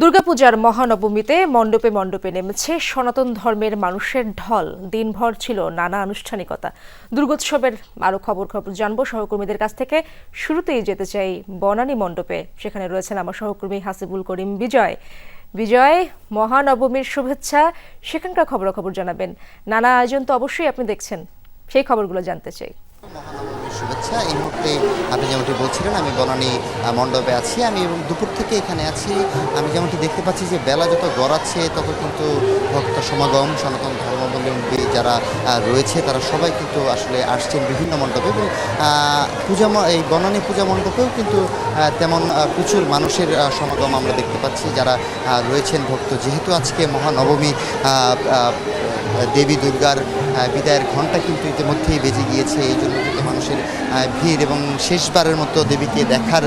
দুর্গাপূজার মহানবমীতে মণ্ডপে মণ্ডপে নেমেছে সনাতন ধর্মের মানুষের ঢল। দিনভর ছিল নানা আনুষ্ঠানিকতা। দুর্গোৎসবের আরও খবর খবর জানব। সহকর্মীদের কাছ থেকে শুরুতেই যেতে চাই বনানী মণ্ডপে। সেখানে রয়েছেন আমার সহকর্মী হাসিবুল করিম বিজয়। বিজয়, মহানবমীর শুভেচ্ছা। সেখানকার খবরাখবর জানাবেন। নানা আয়োজন তো অবশ্যই আপনি দেখছেন। সেই খবরগুলো জানতে চাই। শুভেচ্ছা। এই মুহূর্তে আপনি যেমনটি বলছিলেন, আমি বনানী মণ্ডপে আছি। আমি এবং দুপুর থেকে এখানে আছি। আমি যেমনটি দেখতে পাচ্ছি যে বেলা যত গড়াচ্ছে, তত কিন্তু ভক্ত সমাগম, সনাতন ধর্মাবলম্বী যারা রয়েছে, তারা সবাই কিন্তু আসলে আসছেন বিভিন্ন মণ্ডপে। এবং পূজা এই বনানী পূজা মণ্ডপেও কিন্তু তেমন প্রচুর মানুষের সমাগম আমরা দেখতে পাচ্ছি। যারা রয়েছেন ভক্ত, যেহেতু আজকে মহানবমী দেবী দুর্গার বিদায়ের ঘণ্টা কিন্তু ইতিমধ্যেই বেজে গিয়েছে। এই জন্য কিন্তু মানুষের ভিড় এবং শেষবারের মতো দেবীকে দেখার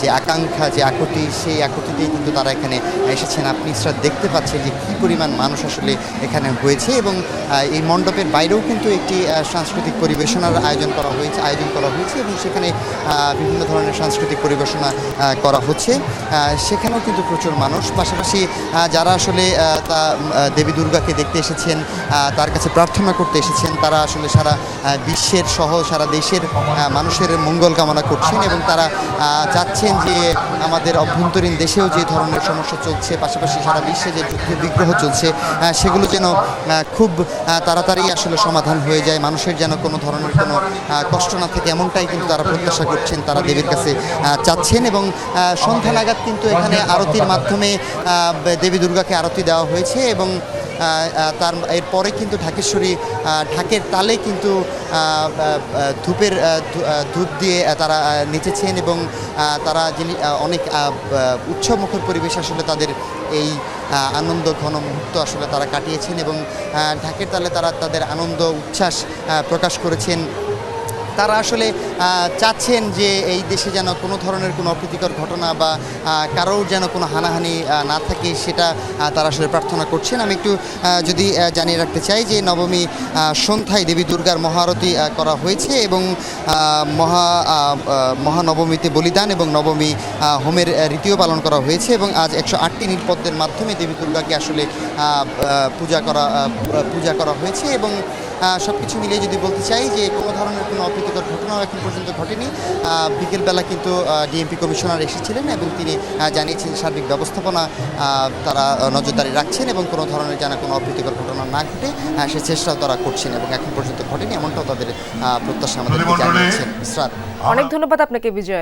যে আকাঙ্ক্ষা, যে আকুতি, সেই আকুতিতেই কিন্তু তারা এখানে এসেছেন। আপনি স্যার দেখতে পাচ্ছেন যে কী পরিমাণ মানুষ আসলে এখানে হয়েছে এবং এই মণ্ডপের বাইরেও কিন্তু একটি সাংস্কৃতিক পরিবেশনার আয়োজন করা হয়েছে, আয়োজন করা হয়েছে এবং সেখানে বিভিন্ন ধরনের সাংস্কৃতিক পরিবেশনা করা হচ্ছে। সেখানেও কিন্তু প্রচুর মানুষ। পাশাপাশি যারা আসলে তা দেবী দুর্গাকে দেখতে এসেছেন তার কাছে প্রার্থনা করতে এসেছেন। তারা আসলে সারা বিশ্বের সহ সারা দেশের মানুষের মঙ্গল কামনা করছেন এবং তারা চাচ্ছেন যে আমাদের অভ্যন্তরীণ দেশেও যে ধরনের সমস্যা চলছে, পাশাপাশি সারা বিশ্বে যে যুদ্ধ, বিগ্রহ চলছে সেগুলো যেন খুব তাড়াতাড়ি আসলে সমাধান হয়ে যায়। মানুষের যেন কোনো ধরনের কোনো কষ্ট না থাকে, এমনটাই কিন্তু তারা প্রত্যাশা করছেন তারা দেবীর কাছে চাচ্ছেন এবং সন্ধ্যা নাগাদ কিন্তু এখানে আরতির মাধ্যমে দেবী দুর্গাকে আরতি দেওয়া হয়েছে এবং তার এরপরে কিন্তু ঢাকেশ্বরী ঢাকের তালে কিন্তু ধূপের ধূপ দিয়ে তারা নেচেছেন এবং তারা যিনি অনেক উৎসবমুখর পরিবেশ আসলে তাদের এই আনন্দ ঘন মুহূর্ত আসলে তারা কাটিয়েছেন এবং ঢাকের তালে তারা তাদের আনন্দ, উচ্ছ্বাস প্রকাশ করেছেন। তারা আসলে চাচ্ছেন যে এই দেশে যেন কোনো ধরনের কোনো অপ্রীতিকর ঘটনা বা কারোর যেন কোনো হানাহানি না থাকে সেটা তারা আসলে প্রার্থনা করছেন। আমি একটু যদি জানিয়ে রাখতে চাই যে নবমী সন্ধ্যায় দেবী দুর্গার মহারতি করা হয়েছে এবং মহা মহানবমীতে বলিদান এবং নবমী হোমের রীতিও পালন করা হয়েছে এবং আজ একশো আটটি নীলপদ্মের মাধ্যমে দেবী দুর্গাকে আসলে পূজা করা পূজা করা হয়েছে এবং সব কিছু মিলিয়ে যদি বলতে চাই যে কোনো ধরনের কোনো অপ্রীতিকর ঘটনাও এখন পর্যন্ত ঘটেনি। বিকেলবেলা কিন্তু ডিএমপি কমিশনার এসেছিলেন এবং তিনি জানিয়েছেন সার্বিক ব্যবস্থাপনা তারা নজরদারি রাখছেন এবং কোনো ধরনের যেন কোনো অপ্রীতিকর ঘটনা না ঘটে সে চেষ্টাও তারা করছেন এবং এখন পর্যন্ত ঘটেনি। এমনটাও তাদের প্রত্যাশা আমাদের জানিয়েছেন। অনেক ধন্যবাদ আপনাকে বিজয়।